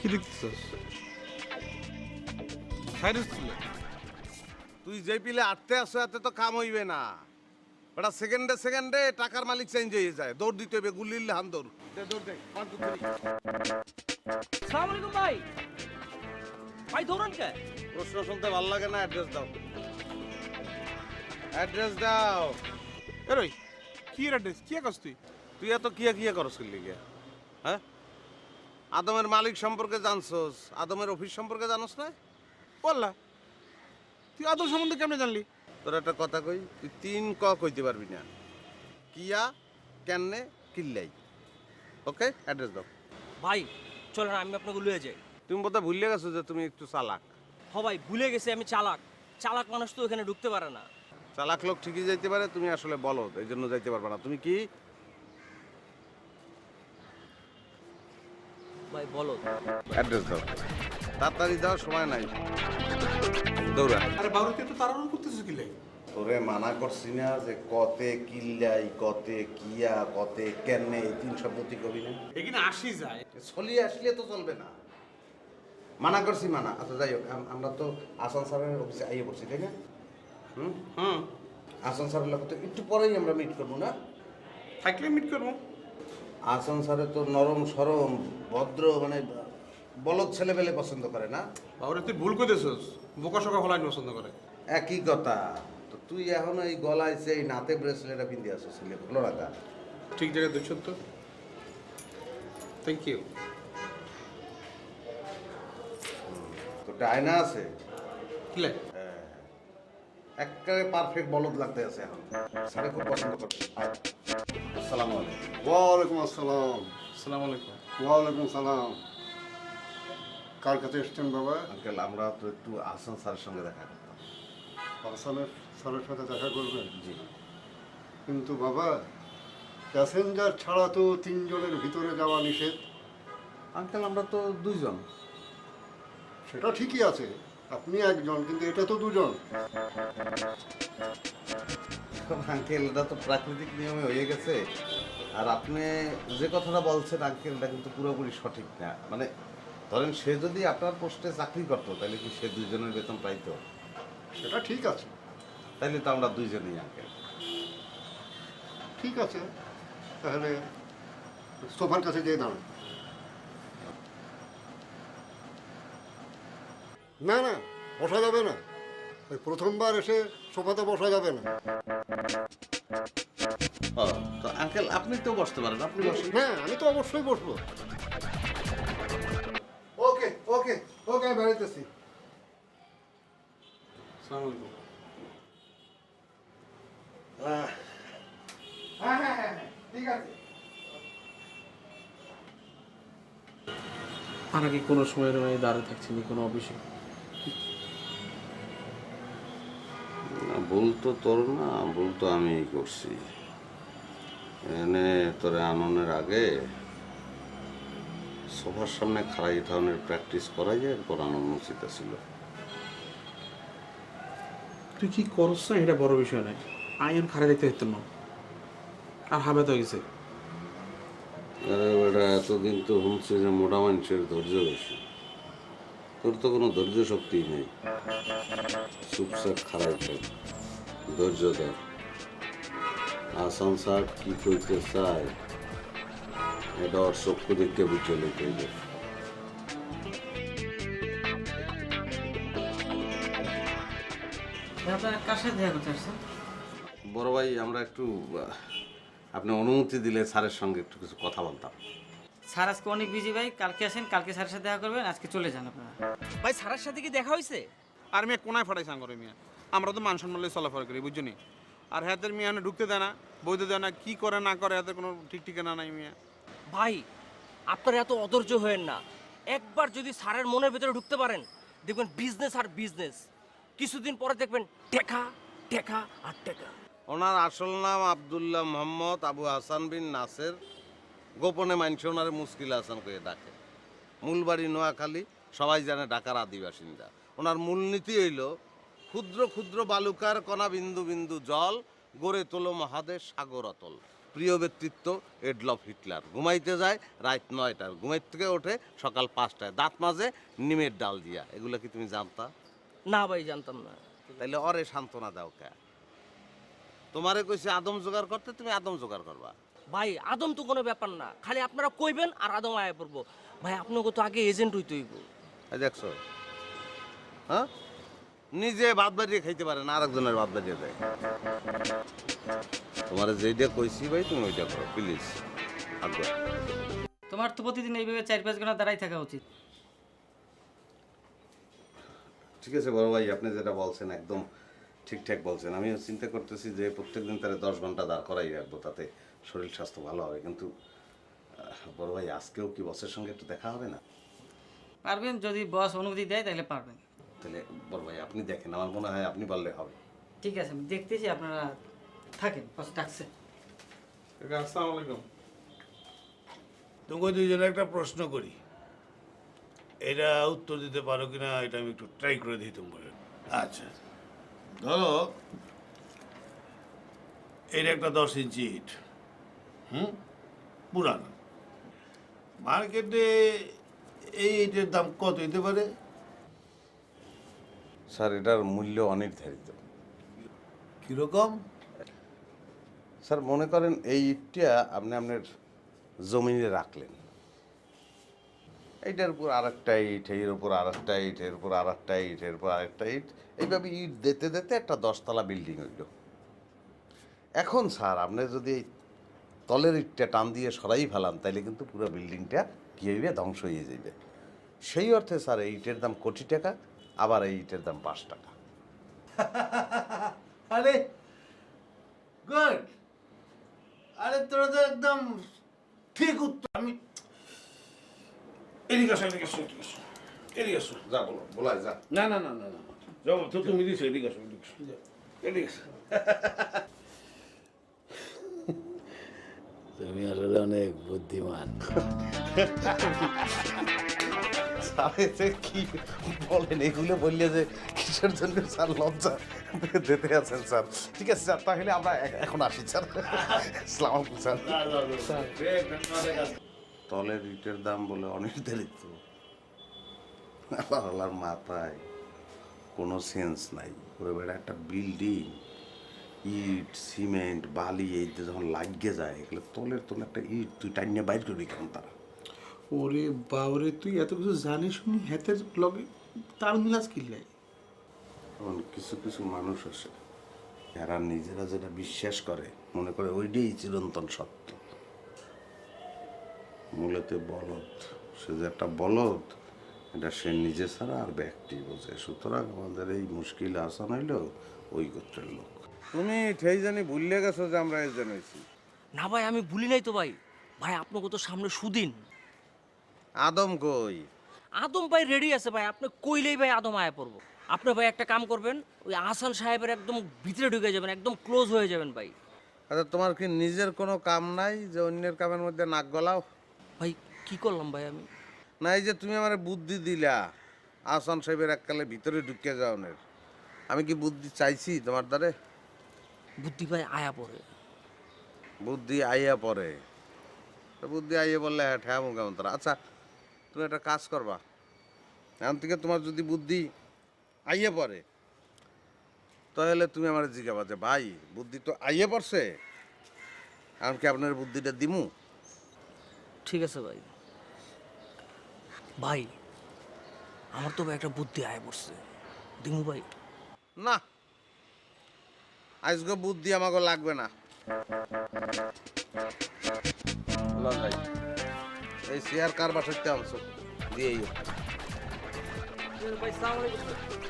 কি দেখতেছস সাইরাস তুলে তুই যে পিলে আটতে আসো এতে তো কাম হইবে না। ওটা সেকেন্ডে সেকেন্ডে টাকার মালিক চেঞ্জ হয়ে যায়। দৌড় দিতে হবে গুলির হান দৌড়। দে, দৌড় দে ওয়ান টু থ্রি সালাম আলাইকুম ভাই। ভাই দৌড়ান কে? প্রশ্ন শুনতে ভালো লাগে না অ্যাড্রেস দাও। অ্যাড্রেস দাও। এরই কি অ্যাড্রেস কি কাজ তুই? তুই এত কিয়া কিয়া করস লিগে হ্যাঁ? আদমের মালিক সম্পর্কে জানছোস? আদমের অফিস সম্পর্কে জানোস না? বললা তুই আদম সম্বন্ধে কেমনে জানলি? তোর একটা কথা কই তুই তিন ক কইতে পারবি না। কিয়া কেনে কিল্লাই। ওকে অ্যাড্রেস দাও। ভাই চল চলেন আমি আপনাকে লুয়ে যাই। তুমি বোধহয় ভুলে গেছো যে তুমি একটু চালাক। হ ভাই ভুলে গেছি আমি চালাক। চালাক মানুষ তো এখানে ঢুকতে পারে না। চালাক লোক ঠিকই যাইতে পারে তুমি আসলে বলো এই জন্য যাইতে পারবে না। তুমি কি ভাই বলো। অ্যাড্রেস দাও। তাড়াতাড়ি দাও সময় নাই। দৌড়া। আরে বাবুকে তো তাড়াহুড়ো করতেছিস কি লাই তোরে মানা করছি না যে কতে কিল্লাই কতে কিয়া কতে কেনে এই তিন শব্দ তুই কবি না। এখানে আসি যায়। চলিয়ে আসলে তো চলবে না। মানা করছি মানা। আচ্ছা যাই হোক আমরা তো আসান স্যারের অফিসে আইয়ে পড়ছি তাই না? হুম? হুম। আসান স্যারের লোক তো একটু পরেই আমরা মিট করব না? থাকলে মিট করব। স্যারে তো নরম সরম ভদ্র মানে বলদ ছেলে ছেলেবেলে পছন্দ করে না? বাবুরে তুই ভুল করতেছস বোকা সোকা হলাই পছন্দ করে। একই কথা। তো তুই এখন এই গলায় সেই নাতে ব্রেসলেটটা পিন্দি আসো ছেলে ভালো রাখা ঠিক জায়গায় দুই তো। থ্যাংক ইউ তো ডায়না আছে? কি লাই একেবারে পারফেক্ট বলদ লাগতে আছে এখন। স্যারে খুব পছন্দ করবে আসসালামু আলাইকুম। ওয়ালাইকুম আসসালাম। আসসালামু আলাইকুম। ওয়ালাইকুম সালাম। কার কাছে এসছেন বাবা? আঙ্কেল আমরা তো একটু আসান স্যারের সঙ্গে দেখা করতাম। হাসানের স্যারের সাথে দেখা করবেন? জি। কিন্তু বাবা প্যাসেঞ্জার ছাড়া তো তিনজনের ভিতরে যাওয়া নিষেধ। আঙ্কেল আমরা তো দুইজন। সেটা ঠিকই আছে। আপনি একজন কিন্তু এটা তো দুজন। আঙ্কেল এটা তো প্রাকৃতিক নিয়মে হয়ে গেছে। আর আপনি যে কথাটা বলছেন আঙ্কেল এটা কিন্তু পুরোপুরি সঠিক না। মানে ধরেন সে যদি আপনার পোস্টে চাকরি করতো তাহলে কি সে দুইজনের বেতন পাইতো? সেটা ঠিক আছে। তাইলে তো আমরা দুইজনেই আঙ্কেল ঠিক আছে। তাহলে সোফার কাছে যেয়ে দাঁড়ান। না না বসা যাবে না। ওই প্রথমবার এসে সোফাতে বসা যাবে না। ও তো আঙ্কেল আপনি তো বসতে পারেন আপনি বসেন। হ্যাঁ আমি তো অবশ্যই বসবো। ওকে ওকে ওকে আমি বেরোতেছি হ্যাঁ হ্যাঁ হ্যাঁ ঠিক আছে। আর আগে কোনো সময় দাঁড়িয়ে থাকছি না কোনো অফিসে? তো তোর না ভুল তো আমিই করছি। এনে তোরে আননের আগে সোফার সামনে খাড়াই ধরনের প্র্যাকটিস করা যায় এরপর আনন্দ উচিত ছিল তুই কি করছ না? এটা বড় বিষয় নয়। আইন খারাপ দেখতে হতো না। আর হাবে তো গেছে আরে বেটা এতদিন তো শুনছি যে মোটা মানুষের ধৈর্য বেশি। তোর তো কোনো ধৈর্য শক্তি নেই। চুপচাপ খারাপ ধৈর্য ধর। আসান স্যার কি করতে চায় এটা ওর চক্ষু দেখতে বুঝে লেগে যায় আপনারা কার সাথে দেখা করতে আসছেন? বড় ভাই আমরা একটু আপনি অনুমতি দিলে স্যারের সঙ্গে একটু কিছু কথা বলতাম। স্যার আজকে অনেক বিজি ভাই। কালকে আসেন কালকে স্যারের সাথে দেখা করবেন আজকে চলে যান আপনারা। ভাই স্যারের সাথে কি দেখা হয়েছে আর মেয়ে কোনায় ফাটাইছে আঙ্গরে মিয়া? আমরা তো মান সম্মান লইয়া চলাফেরা করি বুঝছ নি? আর হাতের মিয়া ঢুকতে দেয় না বইতে দেয় না কি করে না করে হাতের কোনো ঠিক ঠিকানা নাই মিয়া। ভাই আপনার এত অধৈর্য হয়েন না। একবার যদি স্যারের মনের ভেতরে ঢুকতে পারেন দেখবেন বিজনেস আর বিজনেস কিছুদিন পরে দেখবেন টেকা টেকা আর টেকা ওনার আসল নাম আব্দুল্লাহ মোহাম্মদ আবু হাসান বিন নাসের। গোপনে মানছে ওনারে মুশকিল হাসান করে ডাকে। মূল বাড়ি নোয়াখালী সবাই জানে ঢাকার আদিবাসিন্দা। ওনার মূলনীতি হইল ক্ষুদ্র ক্ষুদ্র বালুকার কণা বিন্দু বিন্দু জল গড়ে তোলো মহাদেশ সাগর অতল। প্রিয় ব্যক্তিত্ব এডলফ হিটলার ঘুমাইতে যায় রাত নয়টার ঘুমাইতে থেকে ওঠে সকাল পাঁচটায়। দাঁত মাঝে নিমের ডাল দিয়া। এগুলো কি তুমি জানতা? না ভাই জানতাম না। তাইলে অরে সান্ত্বনা দাও কে? তোমারে কইছে আদম জোগাড় করতে তুমি আদম জোগাড় করবা। ভাই আদম তো কোনো ব্যাপার না। খালি আপনারা কইবেন আর আদম আয়া পড়ব। ভাই আপনাকে তো আগে এজেন্ট হইতে হইব। দেখছ? হ্যাঁ? নিজে ভাত বাড়িয়ে খাইতে পারে না আরেকজনের ভাত বাড়িয়ে দেয়। তোমার যেইটা কইছি ভাই তুমি ওইটা করো প্লিজ আগ্রহ তোমার তো প্রতিদিন এইভাবে চার পাঁচ ঘণ্টা দাঁড়াই থাকা উচিত। ঠিক আছে বড় ভাই আপনি যেটা বলছেন একদম ঠিকঠাক বলছেন। আমিও চিন্তা করতেছি যে প্রত্যেকদিন তারা দশ ঘণ্টা দাঁড় করাই রাখব তাতে শরীর স্বাস্থ্য ভালো হবে। কিন্তু বড় ভাই আজকেও কি বসের সঙ্গে একটু দেখা হবে না? পারবেন যদি বস অনুমতি দেয় তাহলে পারবেন। তাহলে বড় ভাই আপনি দেখেন আমার মনে হয় আপনি বললে হবে। ঠিক আছে আমি দেখতেছি আপনারা থাকেন বস ডাকছে আসসালামু আলাইকুম। তোমাকে দুইজনে একটা প্রশ্ন করি। এটা উত্তর দিতে পারো কিনা এটা আমি একটু ট্রাই করে দিই তোমাকে আচ্ছা ধরো এটা একটা দশ ইঞ্চি ইট হুম? পুরানো। মার্কেটে এই ইটের দাম কত হইতে পারে? স্যার এটার মূল্য অনির্ধারিত। কীরকম? স্যার মনে করেন এই ইটটা আপনি আপনার জমিনে রাখলেন। এইটার উপর আর একটা ইট এর উপর আর একটা ইট এর উপর আর একটা ইট এর উপর আর একটা ইট। এইভাবে ইট দিতে দিতে একটা দশতলা বিল্ডিং হইল। এখন স্যার আপনি যদি এই তলের ইটটা টান দিয়ে সরাই ফেলান তাহলে কিন্তু পুরো বিল্ডিংটা কী হইবে? ধ্বংস হয়ে যাবে সেই অর্থে স্যার এই ইটের দাম কোটি টাকা। আবার এই ইটের দাম পাঁচ টাকা। আরে গুড আরে তোরা তো একদম ঠিক উত্তর। আমি এদিকে আসো এদিকে আসো এদিকে আসো এদিকে আসো। যা বলো বলাই যা। না না না না না। তো তুমি দিছো এদিকে আসো এদিকে আসো। এদিকে আসো। তুমি আসলে অনেক বুদ্ধিমান। স্যার কি বলেন? এগুলো বললে যে কিসের জন্য স্যার লজ্জা দিতে আছেন স্যার? ঠিক আছে স্যার, তাহলে আমরা এখন আসি স্যার। সালাম স্যার। তলের ইটের দাম বলে অনির্ধারিত। আল্লাহ আল্লাহর মাথায় কোনো সেন্স নাই। ওরে বেড়া একটা বিল্ডিং ইট সিমেন্ট বালি, এই যখন লাগিয়ে যায়, এগুলো তলের তলে একটা ইট, তুই টাইনিয়ে বাইর করবি কেমন তারা? ওরে বাবরে তুই এত কিছু জানিস শুনি হাতের লগে তাল মিলাস কিল্লাই এখন কিছু কিছু মানুষ আছে যারা নিজেরা যেটা বিশ্বাস করে মনে করে ওইটাই চিরন্তন সত্য। মূলত বলদ সে যে একটা বলদ এটা সে নিজে ছাড়া আর ব্যক্তি বোঝে। সুতরাং আমাদের এই মুশকিল আসান হইল ওই গোত্রের লোক। তুমি ঠেই জানি ভুললে গেছো যে আমরা এই জানাইছি না ভাই আমি ভুলি নাই তো ভাই। ভাই আপনাকে তো সামনে সুদিন। আদম কই? আদম ভাই রেডি আছে ভাই আপনি কইলেই ভাই আদম আয়া পড়ব। আপনি ভাই একটা কাম করবেন ওই আসান সাহেবের একদম ভিতরে ঢুকে যাবেন একদম ক্লোজ হয়ে যাবেন ভাই। আচ্ছা তোমার কি নিজের কোনো কাম নাই যে অন্যের কামের মধ্যে নাক গলাও? ভাই কি করলাম ভাই আমি? না এই যে তুমি আমার বুদ্ধি দিলা আসান সাহেবের এককালে ভিতরে ঢুকে যাওনের আমি কি বুদ্ধি চাইছি তোমার দ্বারে? বুদ্ধি ভাই আয়া পড়ে। বুদ্ধি আইয়া পরে বুদ্ধি আইয়া বললে হ্যাঁ ঠ্যামু কেমন তারা আচ্ছা তুমি একটা কাজ করবা। এখন থেকে তোমার যদি বুদ্ধি আইয়ে পড়ে তাহলে তুমি আমার জিজ্ঞাবা যে ভাই বুদ্ধি তো আইয়ে পড়ছে। এখন কি আপনার বুদ্ধিটা দিমু? ঠিক আছে ভাই। ভাই আমার তো ভাই একটা বুদ্ধি আয়া পড়ছে। দিমু ভাই। না আজকে বুদ্ধি আমাকে লাগবে না। ভাই। এই চেয়ার কার বাসাইতে আনছো? আলাইকুম